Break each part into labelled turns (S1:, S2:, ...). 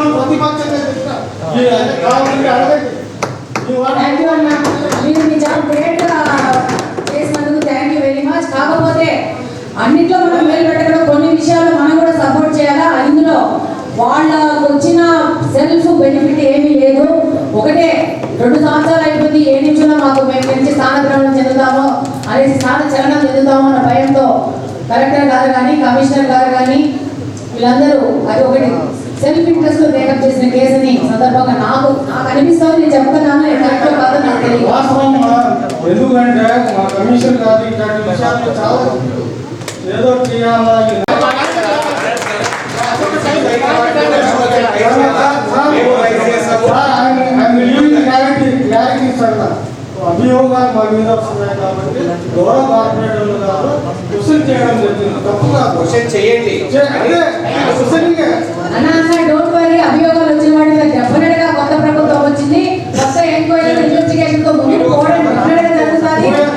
S1: ఉన్న ప్రతిపక్షంగా చెప్తా. ఈ ఆయన కావాలంటే అడగండి. ఈ వాడు-
S2: థ్యాంక్ యూ అన్న. మీరు మీ జాబ్ గ్రేట్గా చేసినందుకు థ్యాంక్ యూ వెరీ మచ్. కాకపోతే అన్నిట్లో మనం మేలు పెట్టకుండా కొన్ని విషయాలు మనం కూడా సపోర్ట్ చేయాలా? ఇందులో వాళ్ళకు వచ్చిన సెల్ఫ్ బెనిఫిట్ ఏమీ లేదు. ఒకటే రెండు సంవత్సరాలు అయిపోయింది. ఏ నిమిషంలో మాకు మేము మంచి స్థానభ్రమణం చెందుతామో అనేసి స్థాన చలనం చెందుతామో అన్న భయంతో కలెక్టర్ గారు కానీ కమిషనర్ గారు కానీ వీళ్ళందరూ అది ఒకటి. సెల్ఫ్ ఇంట్రెస్ట్లో టేకప్ చేసిన కేసుని సందర్భంగా నాకు నాకు అనిపిస్తుంది నేను చెప్తున్నాను నేను కరెక్ట్ కాదు నాకు తెలియదు.
S1: వాస్తవం మా- ఎందుకంటే మా కమిషన్ గారు ఇట్లాంటి విషయాలు చాలా ఏదో చేయాలా అభియోగాలు మా మీద వస్తున్నాయి కాబట్టి గౌరవ కార్పొరేటర్లు గారు క్వశ్చన్ చేయడం జరిగింది. తప్పు కాదు
S3: క్వశ్చన్ చేయండి.
S1: అదే.
S2: అన్న అన్న డోంట్ వరీ అభియోగాలు వచ్చిన వాటి మీద డెఫినెట్గా కొత్త ప్రభుత్వం వచ్చింది కొత్త ఎంక్వైరీ ఇన్వెస్టిగేషన్తో ముందుకు పోవడం డెఫినెట్గా జరుగుతుంది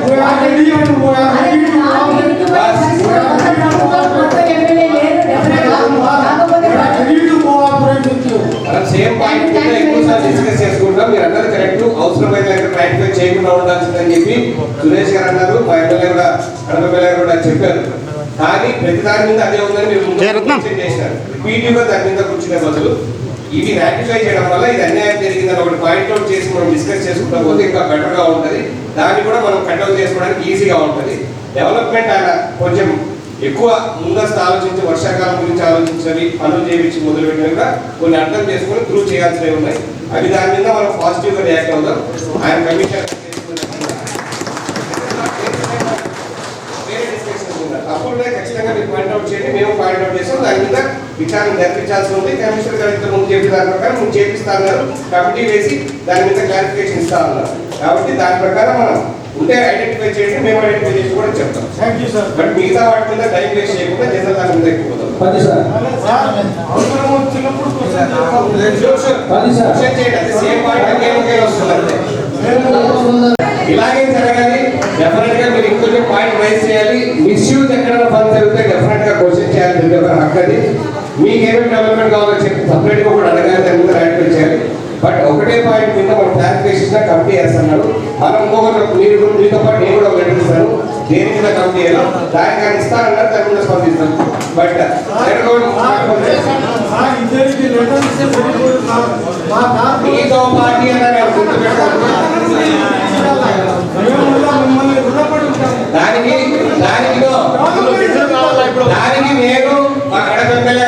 S1: We are ready and we are
S2: అదే
S1: ready to
S2: నాకు
S1: cooperate.
S2: ఎటువంటి పరిస్థితుల్లో కొత్త ప్రభుత్వం, కొత్త ఎమ్మెల్యే లేరు డెఫినెట్గా కాకపోతే
S1: We are ready to cooperate with you.
S3: మనం సేమ్ పాయింట్ మీద ఎక్కువ సార్లు డిస్కస్ చేసుకుంటాం మీరు అన్నది కరెక్ట్ అవసరమైన దగ్గర క్లారిఫై చేయకుండా ఉండాల్సిందని చెప్పి సురేష్ గారు అన్నారు మా ఎమ్మెల్యే కూడా ఎమ్మెల్యే కూడా చెప్పారు కానీ ప్రతి దాని మీద అదే ఉందని mention చేశారు రిపీటివ్గా దాని మీద కూర్చునే బదులు ఇవి రాటిఫై చేయడం వల్ల ఇది అన్యాయం జరిగిందని ఒకటి పాయింట్ అవుట్ చేసి మనం డిస్కస్ చేసుకుంటా పోతే ఇంకా బెటర్గా ఉంటుంది. దాన్ని కూడా మనం కంట్రోల్ చేసుకోవడానికి ఈజీగా ఉంటుంది. డెవలప్మెంట్ ఆయన కొంచెం ఎక్కువ ముందస్తు ఆలోచించి వర్షాకాలం గురించి ఆలోచించాలి పనులు చేయించి మొదలుపెట్టిన కూడా కొన్ని అర్థం చేసుకొని ప్రూవ్ చేయాల్సినవి ఉన్నాయి. అవి దాని మీద మనం పాజిటివ్గా రియాక్ట్ అవుతాం ఆయన కమిషన్ అప్పుడు ఖచ్చితంగా మీరు పాయింట్ అవుట్ చేయండి మేము పాయింట్ అవుట్ చేస్తాం. దాని మీద విచారణ జరిపించాల్సి ఉంది. కమిషనర్ గారు ఇంత ముందు చెప్పిన దాని ప్రకారం మేము చేపిస్తా కమిటీ వేసి దాని మీద క్లారిఫికేషన్ ఇస్తా ఉన్నారు. కాబట్టి దాని ప్రకారం మనం ఉంటే ఐడెంటిఫై చేయండి మేము ఐడెంటిఫై చేసి కూడా చెప్తాం. బట్ మిగతా వాటి మీద టైం వేస్ట్ చేయకుండా జనరల్ దాని మీద ఎక్కువ
S4: పది సార్.
S1: అవసరం వచ్చినప్పుడు
S3: వస్తుంది అంతే. ఇలాగే జరగాలి. డెఫినెట్గా మీరు ఇంకొంచెం పాయింట్ రైజ్ చేయాలి. మిస్యూజ్ ఎక్కడైనా పని జరిగితే డెఫినెట్గా క్వశ్చన్ చేయాలి హక్కు అది. మీకు ఏమేమి డెవలప్మెంట్ కావాలో చెప్పి సపరేట్గా కూడా అడగాలి దాని రైట్ చేయాలి. బట్ ఒకటే పాయింట్ మీద మనం క్లారిఫికేషన్ కమిటీ చేస్తున్నాడు మనం ఇంకొకరు మీరు మీతో పాటు నేను కూడా లెటర్ ఇస్తాను. దేని మీద కమిటీ చేయాలో దానికి ఆయన ఇస్తానన్నారు దాని మీద స్పందిస్తాను బట్ మీతో పార్టీ అన్నారు